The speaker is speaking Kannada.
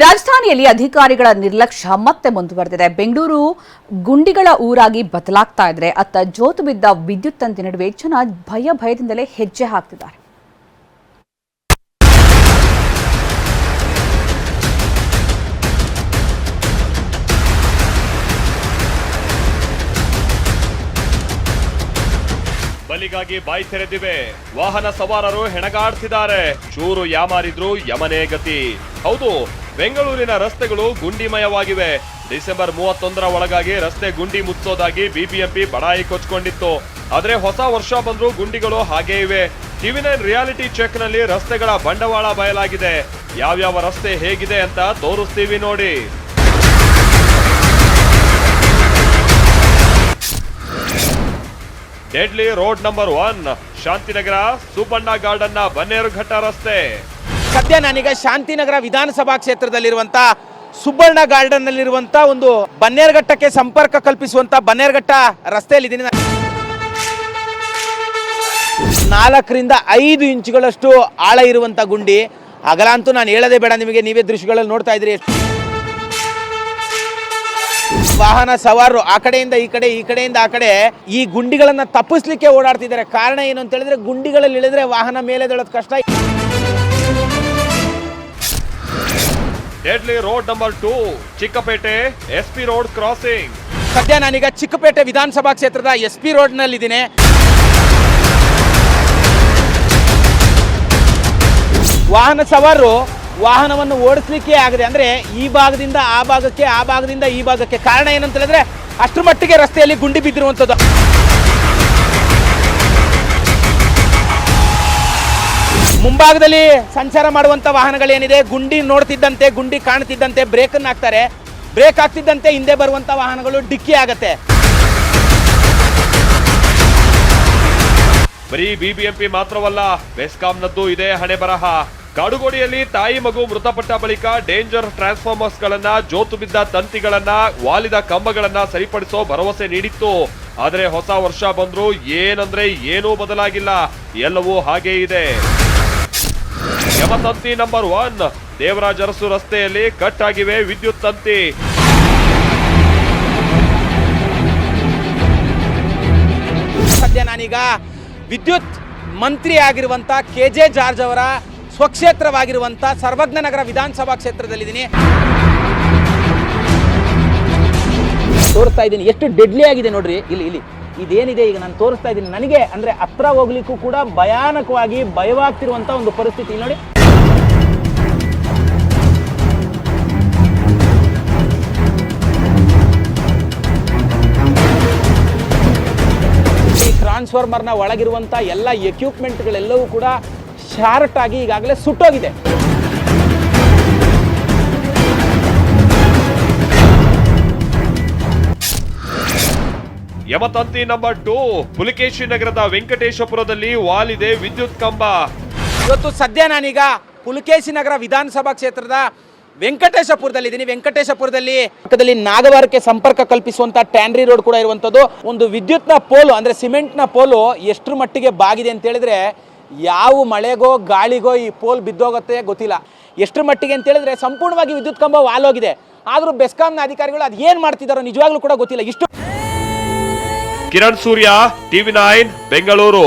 ರಾಜಧಾನಿಯಲ್ಲಿ ಅಧಿಕಾರಿಗಳ ನಿರ್ಲಕ್ಷ್ಯ ಮತ್ತೆ ಮುಂದುವರೆದಿದೆ. ಬೆಂಗಳೂರು ಗುಂಡಿಗಳ ಊರಾಗಿ ಬದಲಾಗ್ತಾ ಇದ್ರೆ ಅತ್ತ ಜೋತು ಬಿದ್ದ ವಿದ್ಯುತ್ ತಂತಿ ನಡುವೆ ಜನ ಭಯ ಭಯದಿಂದಲೇ ಹೆಜ್ಜೆ ಹಾಕ್ತಿದ್ದಾರೆ. ಬಲಿಗಾಗಿ ಬಾಯಿ ತೆರೆದಿವೆ. ವಾಹನ ಸವಾರರು ಹೆಣಗಾಡ್ತಿದ್ದಾರೆ. ಚೂರು ಯಾಮಾರಿದ್ರು ಯಮನೇ ಗತಿ. ಹೌದು ಬೆಂಗಳೂರಿನ ರಸ್ತೆಗಳು ಗುಂಡಿಮಯವಾಗಿವೆ. ಡಿಸೆಂಬರ್ ಮೂವತ್ತೊಂದರ ಒಳಗಾಗಿ ರಸ್ತೆ ಗುಂಡಿ ಮುಚ್ಚೋದಾಗಿ ಬಿಬಿಎಂಪಿ ಬಡಾಯಿ ಕೊಚ್ಕೊಂಡಿತ್ತು ಆದ್ರೆ ಹೊಸ ವರ್ಷ ಬಂದರೂ ಗುಂಡಿಗಳು ಹಾಗೇ ಇವೆ. ಟಿವಿ ನೈನ್ ರಿಯಾಲಿಟಿ ಚೆಕ್ನಲ್ಲಿ ರಸ್ತೆಗಳ ಬಂಡವಾಳ ಬಯಲಾಗಿದೆ. ಯಾವ್ಯಾವ ರಸ್ತೆ ಹೇಗಿದೆ ಅಂತ ತೋರಿಸ್ತೀವಿ ನೋಡಿ. Deadly road number one, Shantinagar Subbanna ಗಾರ್ಡನ್ನ, Bannerghatta ರಸ್ತೆ. ಸದ್ಯ ನಾನೀಗ ಶಾಂತಿನಗರ ವಿಧಾನಸಭಾ ಕ್ಷೇತ್ರದಲ್ಲಿರುವಂತ ಸುಬ್ಬಣ್ಣ ಗಾರ್ಡನ್ ನಲ್ಲಿರುವಂತ ಒಂದು ಬನ್ನೇರ್ಘಟ್ಟಕ್ಕೆ ಸಂಪರ್ಕ ಕಲ್ಪಿಸುವಂತ ಬನ್ನೇರ್ಘಟ್ಟ ರಸ್ತೆಯಲ್ಲಿದ್ದೀನಿ ನಾಲ್ಕರಿಂದ ಐದು ಇಂಚುಗಳಷ್ಟು ಆಳ ಇರುವಂತ ಗುಂಡಿ. ಅಗಲ ಅಂತೂ ನಾನು ಹೇಳದೆ ಬೇಡ ನಿಮಗೆ, ನೀವೇ ದೃಶ್ಯಗಳಲ್ಲಿ ನೋಡ್ತಾ ಇದ್ರಿ ವಾಹನ ಸವಾರರು ಆ ಕಡೆಯಿಂದ ಈ ಕಡೆ, ಈ ಕಡೆಯಿಂದ ಆ ಕಡೆ ಈ ಗುಂಡಿಗಳನ್ನ ತಪ್ಪಿಸ್ಲಿಕ್ಕೆ ಓಡಾಡ್ತಿದ್ದಾರೆ. ಕಾರಣ ಏನು ಅಂತ ಹೇಳಿದ್ರೆ ಗುಂಡಿಗಳಲ್ಲಿ ಇಳಿದ್ರೆ ವಾಹನ ಮೇಲೆ ದೊಳೋದು ಕಷ್ಟ. Deadly road number two Chickpet S P road crossing ಸದ್ಯ ನಾನೀಗ ಚಿಕ್ಕಪೇಟೆ ವಿಧಾನಸಭಾ ಕ್ಷೇತ್ರದ ಎಸ್ ಪಿ ರೋಡ್ನಲ್ಲಿದ್ದೀನಿ. ವಾಹನ ಸವಾರರು ವಾಹನವನ್ನು ಓಡಿಸ್ಲಿಕ್ಕೆ ಆಗದೆ. ಅಂದ್ರೆ ಈ ಭಾಗದಿಂದ ಆ ಭಾಗಕ್ಕೆ, ಆ ಭಾಗದಿಂದ ಈ ಭಾಗಕ್ಕೆ ಕಾರಣ ಏನಂತ ಹೇಳಿದ್ರೆ ಅಷ್ಟರ ಮಟ್ಟಿಗೆ ರಸ್ತೆಯಲ್ಲಿ ಗುಂಡಿ ಬಿದ್ದಿರುವಂಥದ್ದು ಮುಂಭಾಗದಲ್ಲಿ ಸಂಚಾರ ಮಾಡುವಂತ ವಾಹನಗಳೇನಿದೆ, ಗುಂಡಿ ನೋಡ್ತಿದ್ದಂತೆ, ಗುಂಡಿ ಕಾಣ್ತಿದ್ದಂತೆ ಬ್ರೇಕ್ ಅನ್ನು ಹಾಕ್ತಾರೆ. ಬ್ರೇಕ್ ಆಗ್ತಿದ್ದಂತೆ ಹಿಂದೆ ಬರುವಂತ ವಾಹನಗಳು ಡಿಕ್ಕಿ ಆಗತ್ತೆ. ಬರೀ ಬಿಬಿಎಂಪಿ ಮಾತ್ರವಲ್ಲ ಬೆಸ್ಕಾಂನದ್ದು ಇದೇ ಹಣೆ ಬರಹ. ಕಾಡುಗೋಡಿಯಲ್ಲಿ ತಾಯಿ ಮಗು ಮೃತಪಟ್ಟ ಬಳಿಕ ಡೇಂಜರ್ ಟ್ರಾನ್ಸ್ಫಾರ್ಮರ್ಸ್ ಗಳನ್ನ ಜೋತು ಬಿದ್ದ ತಂತಿಗಳನ್ನ, ವಾಲಿದ ಕಂಬಗಳನ್ನ ಸರಿಪಡಿಸೋ ಭರವಸೆ ನೀಡಿತ್ತು. ಆದರೆ ಹೊಸ ವರ್ಷ ಬಂದ್ರು ಏನಂದ್ರೆ ಏನೂ ಬದಲಾಗಿಲ್ಲ. ಎಲ್ಲವೂ ಹಾಗೇ ಇದೆ. ಯಮತಂತಿ ನಂಬರ್ ಒನ್ ದೇವರಾಜ ಅರಸು ರಸ್ತೆಯಲ್ಲಿ ಕಟ್ ಆಗಿವೆ ವಿದ್ಯುತ್ ತಂತಿ. ಸದ್ಯ ನಾನೀಗ ವಿದ್ಯುತ್ ಮಂತ್ರಿ ಆಗಿರುವಂತ ಕೆ ಜೆ ಜಾರ್ಜ್ ಅವರ ಸ್ವಕ್ಷೇತ್ರವಾಗಿರುವಂತ ಸರ್ವಜ್ಞ ನಗರ ವಿಧಾನಸಭಾ ಕ್ಷೇತ್ರದಲ್ಲಿದ್ದೀನಿ. ತೋರಿಸ್ತಾ ಇದ್ದೀನಿ. ಎಷ್ಟು ಡೆಡ್ಲಿ ಆಗಿದೆ ನೋಡ್ರಿ. ಇಲ್ಲಿ ಇಲ್ಲಿ. ಇದೇನಿದೆ ಈಗ ನಾನು ತೋರಿಸ್ತಾ ಇದ್ದೀನಿ. ನನಗೆ ಅಂದ್ರೆ ಹತ್ರ ಹೋಗ್ಲಿಕ್ಕೂ ಕೂಡ ಭಯಾನಕವಾಗಿ ಭಯವಾಗ್ತಿರುವಂಥ ಒಂದು ಪರಿಸ್ಥಿತಿ. ನೋಡಿ. ಟ್ರಾನ್ಸ್ಫಾರ್ಮರ್ನ ಒಳಗಿರುವಂಥ ಎಲ್ಲ ಎಕ್ವಿಪ್ಮೆಂಟ್ಗಳೆಲ್ಲವೂ ಕೂಡ ಶಾರ್ಟ್ ಆಗಿ ಈಗಾಗಲೇ ಸುಟ್ಟೋಗಿದೆ. ಯಮತಂತಿ ನಂಬರ್ ಟು ಪುಲಿಕೇಶಿ ನಗರದ ವೆಂಕಟೇಶಪುರದಲ್ಲಿ ವಾಲಿದೆ ವಿದ್ಯುತ್ ಕಂಬ. ಇವತ್ತು ಸದ್ಯ ನಾನೀಗ ಪುಲಿಕೇಶಿ ನಗರ ವಿಧಾನಸಭಾ ಕ್ಷೇತ್ರದ ವೆಂಕಟೇಶಪುರದಲ್ಲಿದ್ದೀನಿ. ವೆಂಕಟೇಶಪುರದಲ್ಲಿ ಪಕ್ಕದಲ್ಲಿ ನಾಗವಾರಕ್ಕೆ ಸಂಪರ್ಕ ಕಲ್ಪಿಸುವಂತ ಟ್ಯಾನ್ರಿ ರೋಡ್ ಕೂಡ ಇರುವಂಥದ್ದು ಒಂದು ವಿದ್ಯುತ್ನ ಪೋಲು, ಅಂದ್ರೆ ಸಿಮೆಂಟ್ನ ಪೋಲು ಎಷ್ಟರ ಮಟ್ಟಿಗೆ ಬಾಗಿದೆ ಅಂತ ಹೇಳಿದ್ರೆ ಯಾವ ಮಳೆಗೋ ಗಾಳಿಗೋ ಈ ಪೋಲ್ ಬಿದ್ದೋಗುತ್ತೆ ಗೊತ್ತಿಲ್ಲ. ಎಷ್ಟರ ಮಟ್ಟಿಗೆ ಅಂತ ಹೇಳಿದ್ರೆ ಸಂಪೂರ್ಣವಾಗಿ ವಿದ್ಯುತ್ ಕಂಬ ವಾಲೋಗಿದೆ ಆದರೂ ಬೆಸ್ಕಾಂನ ಅಧಿಕಾರಿಗಳು ಅದ್ ಏನು ಮಾಡ್ತಿದ್ದಾರೋ ನಿಜವಾಗ್ಲೂ ಕೂಡ ಗೊತ್ತಿಲ್ಲ. ಇಷ್ಟು ಕಿರಣ್ ಸೂರ್ಯ, ಟಿವಿ ನೈನ್, ಬೆಂಗಳೂರು.